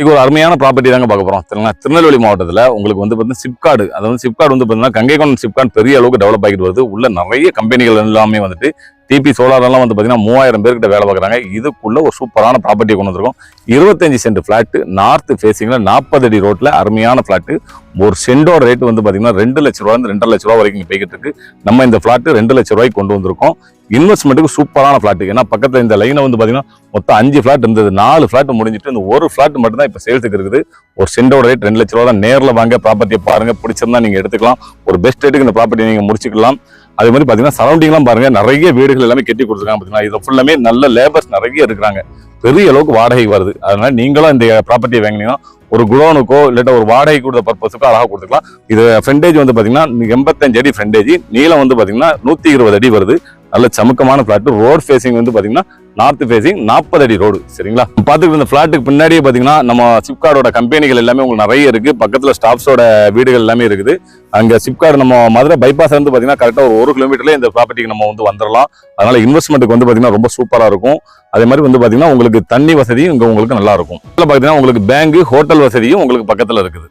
இது ஒரு அருமையான ப்ராப்பர்ட்டி தாங்க பார்க்க போறோம். திருநெல்வேலி மாவட்டத்தில் உங்களுக்கு வந்து பார்த்தீங்கன்னா சிப்கார்டு அதாவது சிப்கார்டு வந்து பார்த்தீங்கன்னா கங்கைகொண்டம் சிப்கார்டு பெரிய அளவுக்கு டெவலப் ஆகிட்டு வருது. உள்ள நிறைய கம்பெனிகள் எல்லாமே வந்துட்டு டிபி சோலாரெல்லாம் வந்து பார்த்தீங்கன்னா மூவாயிரம் பேர்கிட்ட வேலை பார்க்குறாங்க இதுக்குள்ள ஒரு சூப்பரான ப்ராப்பர்ட்டியை கொண்டு வந்திருக்கோம். இருபத்தஞ்சு சென்ட் ஃப்ளாட்டு நார்த் ஃபேஸிங்கில் நாற்பது அடி ரோட்டில் அருமையான ஃப்ளாட்டு ஒரு சென்டோட ரேட் வந்து பார்த்தீங்கன்னா ரெண்டு லட்ச ரூபா ரெண்டரை லட்ச ரூபா வரைக்கும் போய்கிட்டு இருக்கு. நம்ம இந்த ஃப்ளாட்டு ரெண்டு லட்ச ரூபாய்க்கு கொண்டு வந்திருக்கோம். இன்வெஸ்ட்மெண்ட்டுக்கு சூப்பரான ஃப்ளாட் ஏன்னா பக்கத்தில் இந்த லைனை வந்து பார்த்தீங்கன்னா மொத்தம் அஞ்சு ஃப்ளாட் இருந்தது. நாலு ஃப்ளாட் முடிஞ்சிட்டு இந்த ஒரு ஃப்ளாட் மட்டும் தான் இப்போ சேல்ஸுக்கு இருக்குது. ஒரு சென்டோட ரேட் ரெண்டு லட்ச ரூபா தான் நேரில் வாங்க ப்ராப்பர்ட்டியை பாருங்கள் பிடிச்சிருந்தா நீங்கள் எடுத்துக்கலாம். ஒரு பெஸ்ட் ரேட்டுக்கு இந்த ப்ராப்பர்ட்டி நீங்கள் முடிச்சுக்கலாம். அதே மாதிரி பார்த்தீங்கன்னா சரௌண்டிங்லாம் பாருங்க நிறைய வீடுகள் எல்லாமே கட்டி கொடுத்துருக்காங்க பார்த்தீங்கன்னா இதில் ஃபுல்லாமே நல்ல லேபர்ஸ் நிறைய இருக்கிறாங்க. பெரிய அளவுக்கு வாடகை வருது. அதனால நீங்களும் இந்த ப்ராப்பர்ட்டியை வாங்கினீங்கன்னா ஒரு குடோனுக்கோ இல்லாட்ட ஒரு வாடகை கொடுத்த பர்பஸுக்கோ அழகாக கொடுத்துக்கலாம். இது ஃப்ரெண்டேஜ் வந்து பார்த்தீங்கன்னா எண்பத்தஞ்சு அடி ஃப்ரெண்டேஜ் நீளம் வந்து பார்த்தீங்கன்னா நூற்றி இருபது அடி வருது. நல்ல சமுக்கமான ஃப்ளாட்டு ரோட் ஃபேஸிங் வந்து பார்த்தீங்கன்னா நார்த் ஃபேசிங் நாற்பது அடி ரோடு சரிங்களா? பார்த்துக்கிட்டு இந்த ஃப்ளாட்டுக்கு பின்னாடியே பார்த்தீங்கன்னா நம்ம சிப்கார்டோட கம்பெனிகள் எல்லாமே உங்களுக்கு நிறைய இருக்கு. பக்கத்தில் ஸ்டாஃப்ஸோட வீடுகள் எல்லாமே இருக்குது. அங்கே சிப்கார்டு நம்ம மதுரை பைபாஸ் வந்து பார்த்தீங்கன்னா கரெக்டாக ஒரு ஒரு கிலோமீட்டர்லேயே இந்த ப்ராப்பர்ட்டிக்கு நம்ம வந்து வந்துடலாம் அதனால இன்வெஸ்ட்மெண்ட்டுக்கு வந்து பார்த்தீங்கன்னா ரொம்ப சூப்பராக இருக்கும். அதே மாதிரி வந்து பார்த்தீங்கன்னா உங்களுக்கு தண்ணி வசதியும் இங்கே உங்களுக்கு நல்லா இருக்கும். பார்த்தீங்கன்னா உங்களுக்கு பேங்க் ஹோட்டல் வசதியும் உங்களுக்கு பக்கத்தில் இருக்குது.